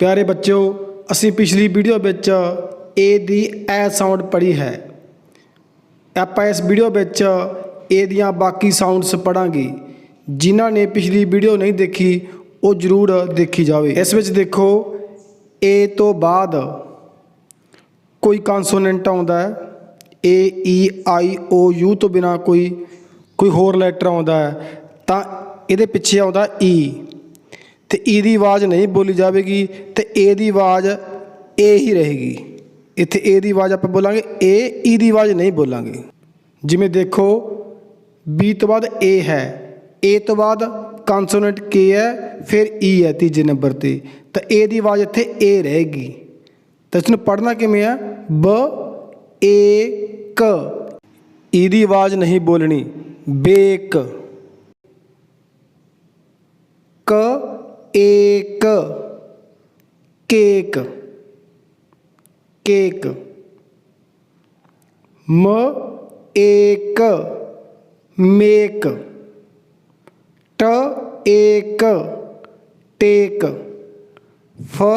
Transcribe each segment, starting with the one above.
ਪਿਆਰੇ ਬੱਚਿਓ, ਅਸੀਂ ਪਿਛਲੀ ਵੀਡੀਓ ਵਿੱਚ ਏ ਦੀ ਐ ਸਾਊਂਡ ਪੜ੍ਹੀ ਹੈ। ਆਪਾਂ ਇਸ ਵੀਡੀਓ ਵਿੱਚ ਏ ਦੀਆਂ ਬਾਕੀ ਸਾਊਂਡਸ ਪੜਾਂਗੇ ਜਿਨ੍ਹਾਂ ਨੇ ਪਿਛਲੀ ਵੀਡੀਓ ਨਹੀਂ ਦੇਖੀ, ਉਹ ਜ਼ਰੂਰ ਦੇਖੀ ਜਾਵੇ। ਇਸ ਵਿੱਚ ਦੇਖੋ ਏ ਤੋਂ ਬਾਅਦ ਕੋਈ ਕਨਸੋਨੈਂਟ ਆਉਂਦਾ ਹੈ। ਏ ਈ ਆਈ ਓ ਯੂ ਤੋਂ ਬਿਨਾ ਕੋਈ ਕੋਈ ਹੋਰ ਲੈਟਰ ਆਉਂਦਾ ਹੈ। ਤਾਂ ਇਹਦੇ ਪਿੱਛੇ ਆਉਂਦਾ ਈ ਤੇ ਇਹਦੀ ਆਵਾਜ਼ ਨਹੀਂ ਬੋਲੀ ਜਾਵੇਗੀ ਤੇ ਏ ਦੀ ਆਵਾਜ਼ ਏ ਹੀ ਰਹੇਗੀ। ਇੱਥੇ ਏ ਦੀ ਆਵਾਜ਼ ਆਪਾਂ ਬੋਲਾਂਗੇ ਏ ਈ ਦੀ ਆਵਾਜ਼ ਨਹੀਂ ਬੋਲਾਂਗੇ। ਜਿਵੇਂ ਦੇਖੋ, ਬੀ ਤੋਂ ਬਾਅਦ ਏ ਹੈ ਏ ਤੋਂ ਬਾਅਦ ਕਨਸੋਨੈਂਟ ਕੇ ਹੈ, ਫਿਰ ਈ ਹੈ ਤੀਜੇ ਨੰਬਰ ਤੇ। ਤਾਂ ਏ ਦੀ ਆਵਾਜ਼ ਇੱਥੇ ਏ ਰਹੇਗੀ। ਤਾਂ ਇਸ ਨੂੰ ਪੜ੍ਹਨਾ ਕਿਵੇਂ ਹੈ ਬ ਏ ਕ ਈ ਦੀ ਆਵਾਜ਼ ਨਹੀਂ ਬੋਲਣੀ, ਬੇਕ। ਕ एक केक केक म एक मेक ट एक टेक फ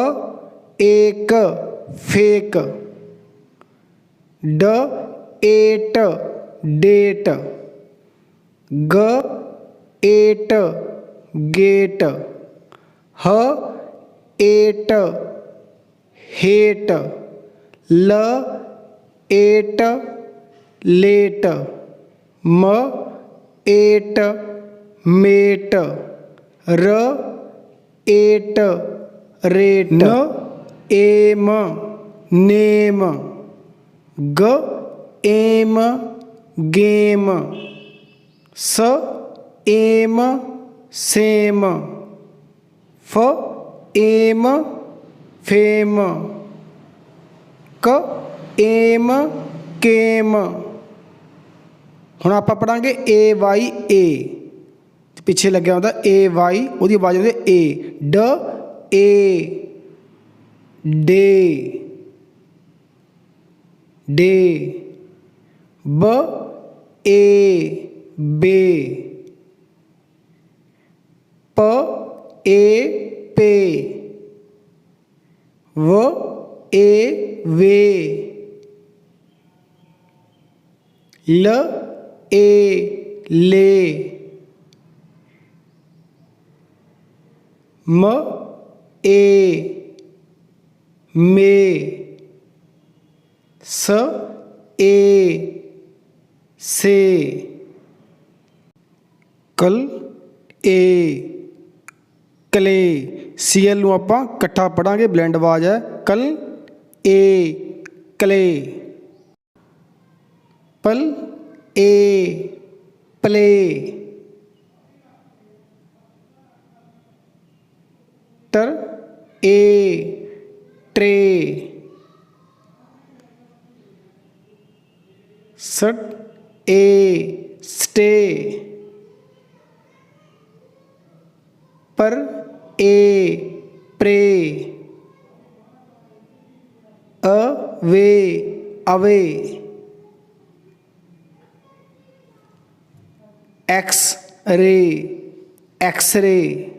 एक फेक ड एट डेट ग एट गेट ह एट हेट ल एट लेट म एट मेट र एट रेट न एम नेम ग एम गेम स एम सेम। ਫ, ਏਮ, ਫੇਮ। ਕ, ਏਮ, ਕੇਮ। ਹੁਣ ਆਪਾਂ ਪੜਾਂਗੇ ਏ ਵਾਈ ਏ। ਪਿੱਛੇ ਲੱਗਿਆ ਹੁੰਦਾ ਏ ਵਾਈ, ਉਹਦੀ ਆਵਾਜ਼ ਆਉਂਦੀ ਏ। ਡ, ਏ। ਡੇ। ਡੇ। ਬ, ਏ। ਬੇ। ਪ ਏ ਪੇ ਵ ਏ ਵੇ ਲ ਏ ਲੇ ਮ ਏ ਮੇ ਸ ਏ ਸੇ ਕਲ ਏ ਕਲੇ ਸੀਐਲ ਨੂੰ ਆਪਾਂ ਇਕੱਠਾ ਪੜਾਂਗੇ, ਬਲੈਂਡ ਆਵਾਜ਼ ਹੈ, ਕਲ ਏ ਕਲੇ ਪਲ ਏ ਪਲੇ। ਟਰ ਏ ਟ੍ਰੇ। ਸਟ ਏ ਸਟੇ। पर ए, प्रे, अ, way, away. X ray X ray.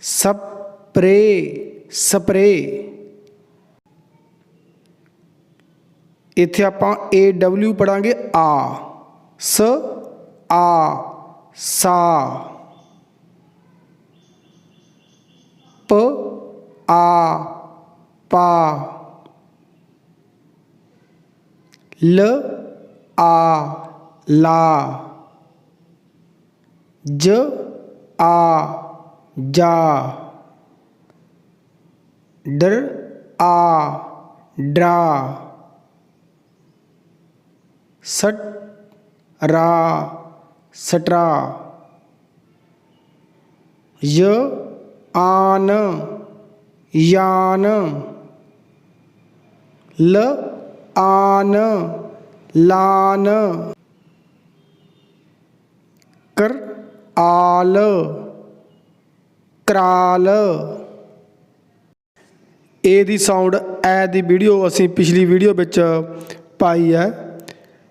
Spray spray. इत आप ए डबल्यू पढ़ा आ, स, आ। ਆ ਸਾ ਪ ਆ ਪਾ ਲ ਆ ਲਾ ਜ ਆ ਜਾ ਦਰ ਆ ਡਰਾ ਸਟ ਰਾ ਸਟਰਾ। य ਆਨ। ਯਾਨ। ਲ ਆਨ। ਲਾਨ। ਕਰ ਆਲ। ਕਰਾਲ। ਏ ਦੀ ਸਾਊਂਡ, ਐ ਦੀ ਵੀਡੀਓ ਅਸੀਂ ਪਿਛਲੀ ਵੀਡੀਓ ਵਿੱਚ ਪਾਈ ਹੈ।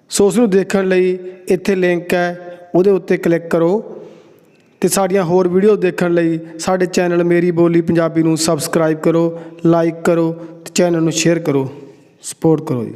ਸੋ ਉਸ ਨੂੰ ਦੇਖਣ ਲਈ ਇੱਥੇ ਲਿੰਕ ਹੈ। ਉਹਦੇ ਉੱਤੇ ਕਲਿੱਕ ਕਰੋ ਤੇ ਸਾਡੀਆਂ ਹੋਰ ਵੀਡੀਓ ਦੇਖਣ ਲਈ ਸਾਡੇ ਚੈਨਲ ਮੇਰੀ ਬੋਲੀ ਪੰਜਾਬੀ ਨੂੰ ਸਬਸਕ੍ਰਾਈਬ ਕਰੋ ਲਾਈਕ ਕਰੋ ਤੇ ਚੈਨਲ ਨੂੰ ਸ਼ੇਅਰ ਕਰੋ ਸਪੋਰਟ ਕਰੋ ਜੀ।